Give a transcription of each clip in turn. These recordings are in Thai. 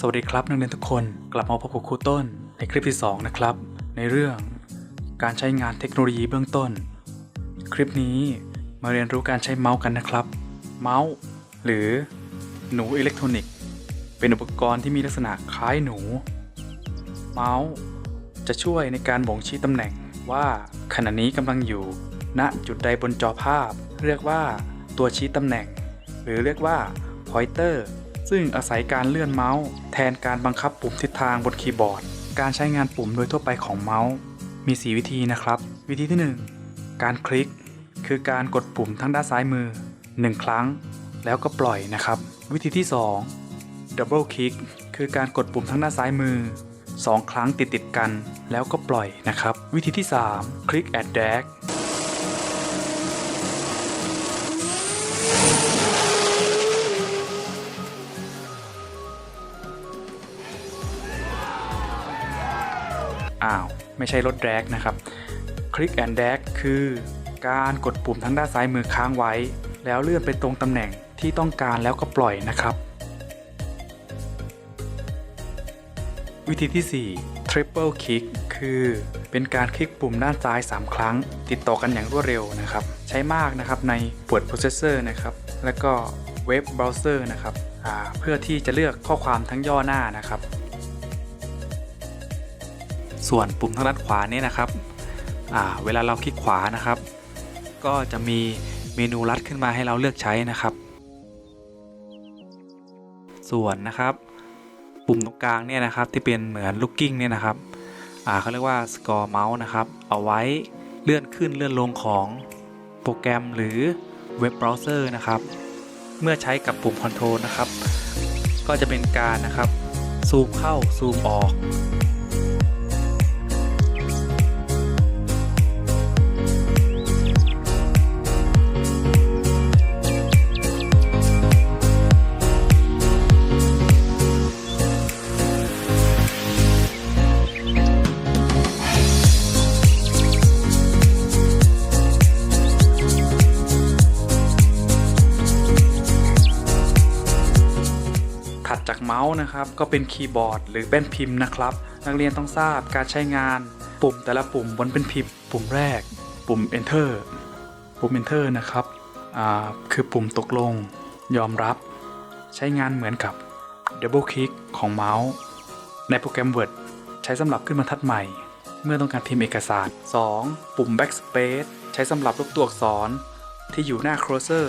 สวัสดีครับนักเรียนทุกคนกลับมาพบกับครูต้น ในคลิปที่ 2 นะครับ ในเรื่องการใช้งานเทคโนโลยีเบื้องต้น คลิปนี้มาเรียนรู้การใช้เมาส์กันนะครับ เมาส์ หรือหนูอิเล็กทรอนิกส์เป็นอุปกรณ์ที่มีลักษณะคล้ายหนู เมาส์จะช่วยในการบ่งชี้ตำแหน่งว่าขณะนี้กำลังอยู่ ณจุดใดบนจอภาพ เรียกว่าตัวชี้ตำแหน่ง หรือเรียกว่า pointer ซึ่งอาศัยการเลื่อนเมาส์ แทนการบังคับปุ่มทิศทางบนคีย์บอร์ด การใช้งานปุ่มโดยทั่วไปของเมาส์ มี 4 วิธีนะครับ วิธีที่ 1 การคลิก คือการกดปุ่มทั้งด้านซ้ายมือ 1 ครั้ง แล้วก็ปล่อยนะครับ วิธีที่ 2 Double Click คือการกดปุ่มทั้งด้านซ้ายมือ 2 ครั้งติดติดกัน แล้วก็ปล่อยนะครับ วิธีที่ 3 Click and Drag อ้าว ไม่ใช่รถแดกนะครับ Click and Drag คือการกดปุ่มทั้งด้านซ้ายมือค้างไว้ แล้วเลื่อนไปตรงตำแหน่งที่ต้องการแล้วก็ปล่อยนะครับ วิธีที่ 4 Triple Click คือเป็นการคลิกปุ่มด้านซ้าย 3 ครั้ง ติดต่อกันอย่างรวดเร็วนะครับ ใช้มากนะครับใน Word Processor นะครับ แล้วก็เว็บเบราว์เซอร์นะครับเพื่อที่จะเลือกข้อความทั้งย่อหน้านะครับ ส่วนปุ่มทางด้านขวาเนี่ยนะครับเวลาเราคลิกขวานะครับ ก็จะมีเมนูลัดขึ้นมาให้เราเลือกใช้นะครับ ส่วนนะครับ ปุ่มตรงกลางเนี่ยนะครับที่เป็นเหมือนลูกกิ้งเนี่ยนะครับเขาเรียกว่า score mouse นะครับ เอาไว้เลื่อนขึ้นเลื่อนลงของโปรแกรมหรือเว็บเบราว์เซอร์นะครับ เมื่อใช้กับปุ่ม Control นะครับ ก็จะเป็นการนะครับซูมเข้าซูมออก เมาส์นะครับก็เป็นคีย์บอร์ดหรือแป้นพิมพ์นะครับ นักเรียนต้องทราบการใช้งาน ปุ่มแต่ละปุ่มบนเป็นพิมพ์ ปุ่มแรก ปุ่ม enter ปุ่ม enter นะครับคือปุ่มตกลง ยอมรับ ใช้งานเหมือนกับ double click ของเมาส์ ในโปรแกรม Word ใช้สำหรับขึ้นบรรทัดใหม่ เมื่อต้องการพิมพ์เอกสาร 2. ปุ่ม backspace ใช้สำหรับลบตัวอักษรที่อยู่หน้า cursor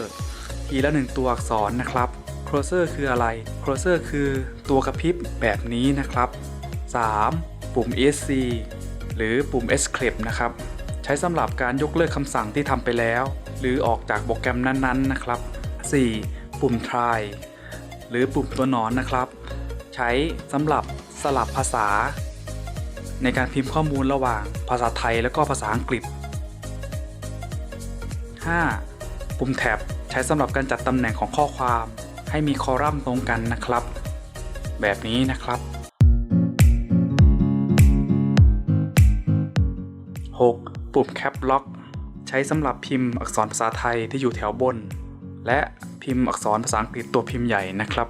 ทีละหนึ่งตัวอักษรนะครับ cursor คืออะไร cursor คือตัวกระพริบแบบนี้นะครับ 3. ปุ่ม esc หรือปุ่ม escape นะครับ ใช้สำหรับการยกเลิกคำสั่งที่ทำไปแล้ว หรือออกจากโปรแกรมนั้นๆนะครับ 4. ปุ่ม try หรือปุ่มตัวหนอนนะครับ ใช้สำหรับสลับภาษา ในการพิมพ์ข้อมูลระหว่างภาษาไทยและก็ภาษาอังกฤษ 5. ปุ่มแท็บใช้สำหรับการจัดตำแหน่งของข้อความ ให้มีคอลัมน์ตรงกันนะครับ แบบนี้นะครับ 6. ปุ่มแคปล็อกใช้สำหรับพิมพ์อักษรภาษาไทยที่อยู่แถวบน และพิมพ์อักษรภาษาอังกฤษตัวพิมพ์ใหญ่นะครับ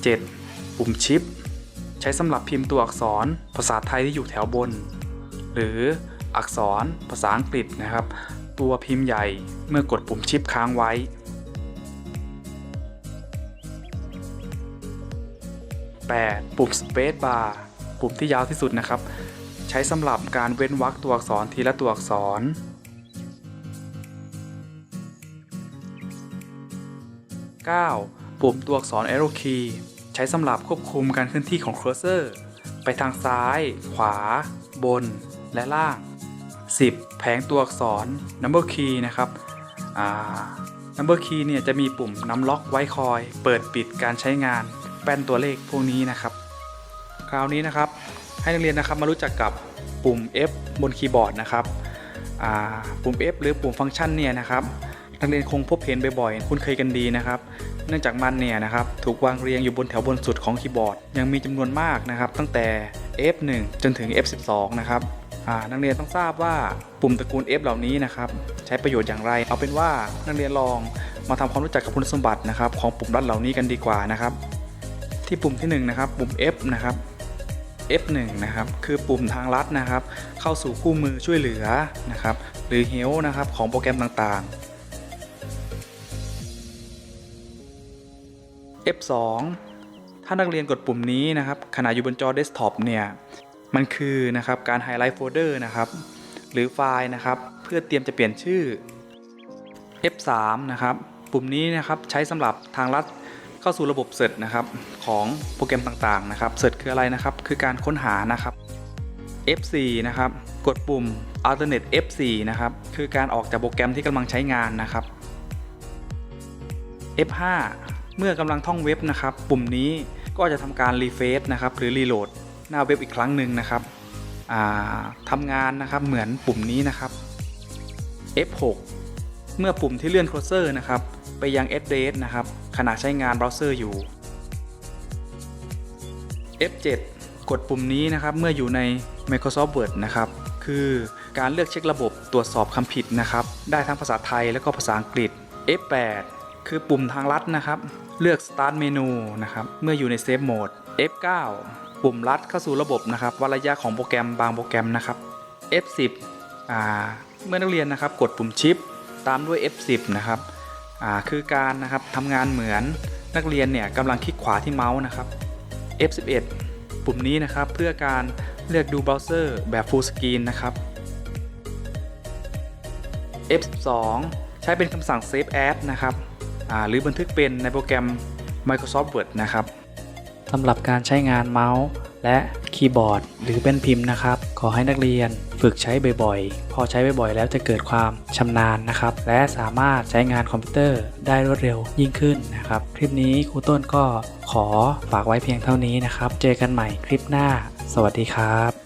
7. ปุ่มชิป ใช้สำหรับพิมพ์ตัวอักษรภาษาไทยที่อยู่แถวบน หรือ อักษร ภาษาอังกฤษนะครับ ตัวพิมพ์ใหญ่เมื่อกดปุ่มชิปค้างไว้ 8. ปุ่ม Space Bar ปุ่มที่ยาวที่สุดนะครับ ใช้สำหรับการเว้นวรรคตัวอักษรทีละตัวอักษร 9. ปุ่มตัวอักษร Arrow Key ใช้สำหรับควบคุมการเคลื่อนที่ของ cursor ไปทางซ้าย ขวา บน และล่าง 10. แผงตัวอักษร number key นะครับ number key เนี่ยจะมีปุ่มนำล็อกไว้คอย เปิดปิดการใช้งานแป้นตัวเลขพวกนี้นะครับ คราวนี้นะครับให้นักเรียนนะครับมารู้จักกับปุ่ม F บนคีย์บอร์ดนะครับปุ่ม F หรือปุ่มฟังก์ชันเนี่ยนะครับนักเรียนคงพบเห็นบ่อยๆ คุ้นเคยกันดีนะครับ เนื่องจากมันเนี่ยนะครับถูกวางเรียงอยู่บนแถวบนสุดของคีย์บอร์ด ยังมีจำนวนมากนะครับ ตั้งแต่ F1 จนถึง F12 นะครับ นักเรียนต้องทราบว่าปุ่มตระกูล F เหล่านี้นะครับใช้ประโยชน์อย่างไร เอาเป็นว่านักเรียนลองมาทำความรู้จักกับคุณสมบัตินะครับของปุ่มลัดเหล่านี้กันดีกว่านะครับ ที่ปุ่มที่หนึ่งนะครับปุ่ม F นะครับ F1 นะครับคือปุ่มทางลัดนะครับ เข้าสู่คู่มือช่วยเหลือนะครับ หรือ Help นะครับของโปรแกรมต่างๆ F2 ถ้านักเรียนกดปุ่มนี้นะครับขณะอยู่บนจอเดสก์ท็อปเนี่ย มันคือนะครับการไฮไลท์โฟลเดอร์นะครับหรือไฟล์นะครับ เพื่อเตรียมจะเปลี่ยนชื่อ F3 นะครับ ปุ่มนี้นะครับใช้สำหรับทางลัดเข้าสู่ระบบเสร็จนะครับของโปรแกรมต่างๆนะครับเสร็จคืออะไรนะครับ คือการค้นหานะครับ F4 นะครับ กดปุ่ม alternate F4 นะครับ คือการออกจากโปรแกรมที่กำลังใช้งานนะครับ F5 เมื่อกำลังท่องเว็บนะครับ ปุ่มนี้ก็จะทำการรีเฟซนะครับ หรือรีโหลด หน้าเว็บอีกครั้งหนึ่งนะครับทำงานนะครับเหมือนปุ่มนี้นะครับ F6 เมื่อปุ่มที่เลื่อนโครเซอร์นะครับ ไปยัง address นะครับขณะใช้งานเบราว์เซอร์อยู่ F7 กดปุ่มนี้นะครับเมื่ออยู่ใน Microsoft Word นะครับ คือการเลือกเช็คระบบตรวจสอบคำผิดนะครับ ได้ทั้งภาษาไทยและก็ภาษาอังกฤษ F8 คือปุ่มทางลัดนะครับ เลือก Start Menu นะครับ เมื่ออยู่ใน Save Mode F9 ปุ่มลัดเข้าสู่ระบบนะครับวัดระยะของโปรแกรมบางโปรแกรมนะครับ F10 เมื่อนักเรียนนะครับกดปุ่มชิป ตามด้วย F10 นะครับคือการนะครับทำงานเหมือนนักเรียนเนี่ยกำลังคลิกขวาที่เมาส์นะครับ F11 ปุ่มนี้นะครับเพื่อการเลือกดูเบราว์เซอร์แบบ Full Screen นะครับ F12 ใช้เป็นคำสั่ง Save As นะครับหรือบันทึกเป็นในโปรแกรม Microsoft Word นะครับ สำหรับการใช้งานเมาส์และคีย์บอร์ด หรือเป็นพิมพ์นะครับ ขอให้นักเรียนฝึกใช้บ่อยๆ พอใช้บ่อยๆ แล้วจะเกิดความชำนาญนะครับ และสามารถใช้งานคอมพิวเตอร์ได้รวดเร็วยิ่งขึ้นนะครับ คลิปนี้ครูต้นก็ขอฝากไว้เพียงเท่านี้นะครับ เจอกันใหม่คลิปหน้า สวัสดีครับ